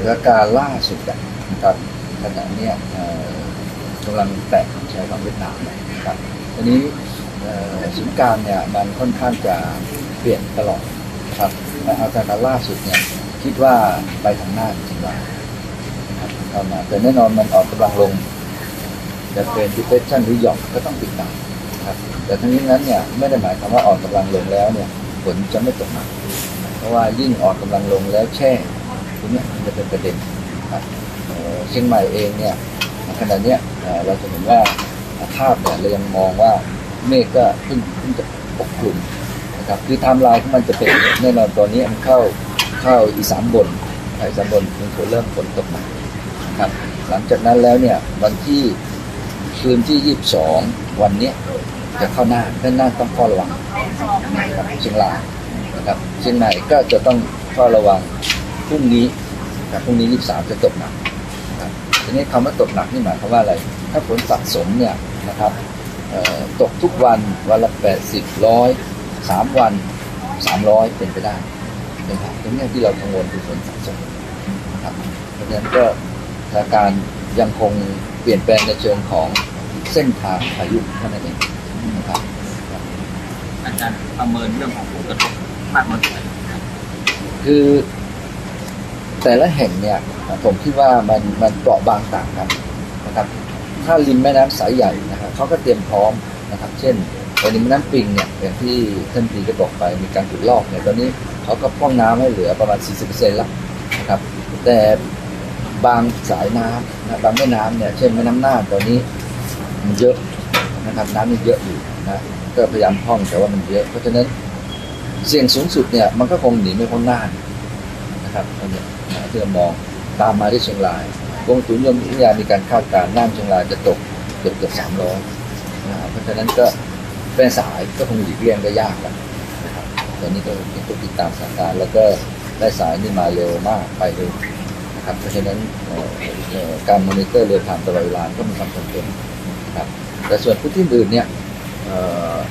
สถานการณ์ล่าสุดนะครับขณะนี้กำลังแตะชายฝั่งเวียดนามนะครับทีนี้สถานการณ์เนี่ยมันค่อนข้างจะเปลี่ยนตลอดนะครับแต่อาสถานการณ์ล่าสุดเนี่ยคิดว่าไปทางหน้าเชียงรายนะครับเข้ามาแต่แน่นอนมันออกกำลังลงจะเป็น depression หรือหย่อมก็ต้องติดตามนะครับแต่ทั้งนี้นั้นเนี่ยไม่ได้หมายความว่าอ่อนกำลังลงแล้วเนี่ยฝนจะไม่ตกหนักเพราะว่ายิ่งอ่อนกำลังลงแล้วแช่ ตรงเนี้ยมันจะเป็นประเด็นครับเชียงใหม่เองเนี่ยขณะเนี้ยเราจะเห็นว่าภาพเนี่ยเรายังมองว่าเมฆก็เพิ่งเพิ่งจะปกคลุมนะครับคือไทม์ไลน์ของมันจะเป็นแน่นอนตอนนี้มันเข้าเข้าอีสานบนอีสานบนมันจะเริ่มฝนตกหนักนะครับหลังจากนั้นแล้วเนี่ยวันที่คืนที่ 22 วันนี้จะเข้าหน้าด้านหน้าต้องเฝ้าระวังนะครับเชียงรายนะครับเชียงใหม่ก็จะต้องเฝ้าระวัง พรุ่งนี้กับพรุ่งนี้23จะตกหนักนะครับทีนี้คำว่าตกหนักนี่หมายความว่าอะไร ถ้าฝนสะสมเนี่ยนะครับเอ่อตกทุกวันวันละ80ร้อยสามวัน300เป็นไปได้นะครับตรงเนี้ยที่เรากังวลคือฝนสะสมนะครับเพราะฉะนั้นก็สถานการณ์ยังคงเปลี่ยนแปลงในเชิงของเส้นทางพายุเท่านั้นเองนะครับอาจารย์ประเมินเรื่องของผลกระทบมากน้อยแค่ไหนคือ แต่ละแห่งเนี่ยผมคิดว่ามันมันเปราะบางต่างกันนะครับ ถ้าริมแม่น้ำสายใหญ่นะครับเขาก็เตรียมพร้อมนะครับ เช่นในริมแม่น้ำปิงเนี่ยอย่างที่ท่านพีก็บอกไปมีการขุดลอกเนี่ยตอนนี้เขาก็พร่องน้ำให้เหลือประมาณ 40%แล้วนะครับ แต่บางสายน้ำนะบางแม่น้ำเนี่ยเช่นแม่น้ำน่านตอนนี้มันเยอะนะครับน้ำมันเยอะอยู่นะก็พยายามพร่องแต่ว่ามันเยอะ เพราะฉะนั้นเสี่ยงสูงสุดเนี่ยมันก็คงหนีไม่พ้นน่าน นะครับอันเนี้ยที่เรามองตามมาที่เชียงรายกรมตุนยมวิทยามีการคาดการณ์น่านเชียงรายจะตกเกือบเกือบสามร้อยนะครับเพราะฉะนั้นก็เป็นสายก็คงหลีกเลี่ยงได้ยากแล้วนะครับตอนนี้ก็ต้องติดตามสถานการณ์แล้วก็ได้สายนี่มาเร็วมากไปเร็วนะครับเพราะฉะนั้นการมอนิเตอร์เรือผ่านตลอดเวลาก็มีความจำเป็นนะครับแต่ส่วนพื้นที่อื่นเนี่ย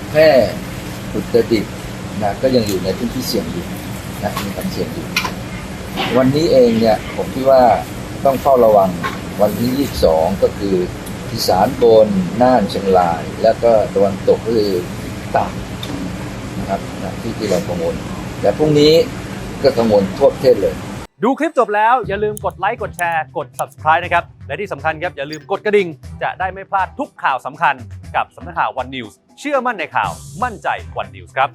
แพร่อุตรดิตถ์นะก็ยังอยู่ในพื้นที่เสี่ยงอยู่นะมีความเสี่ยงอยู่ วันนี้เองเนี่ยผมคิดว่าต้องเฝ้าระวังวันที่ 22 ก็คืออีสานบนน่านเชียงราย แล้วก็ตะวันตกคือตากนะครับนะที่ที่เรากังวลแต่พรุ่งนี้ก็กังวลทั่วประเทศเลย ดูคลิปจบแล้วอย่าลืมกดไลค์กดแชร์กด subscribe นะครับ และที่สำคัญครับ อย่าลืมกดกระดิ่ง จะได้ไม่พลาดทุกข่าวสำคัญกับสำนักข่าว One News เชื่อมั่นในข่าวมั่นใจ One News ครับ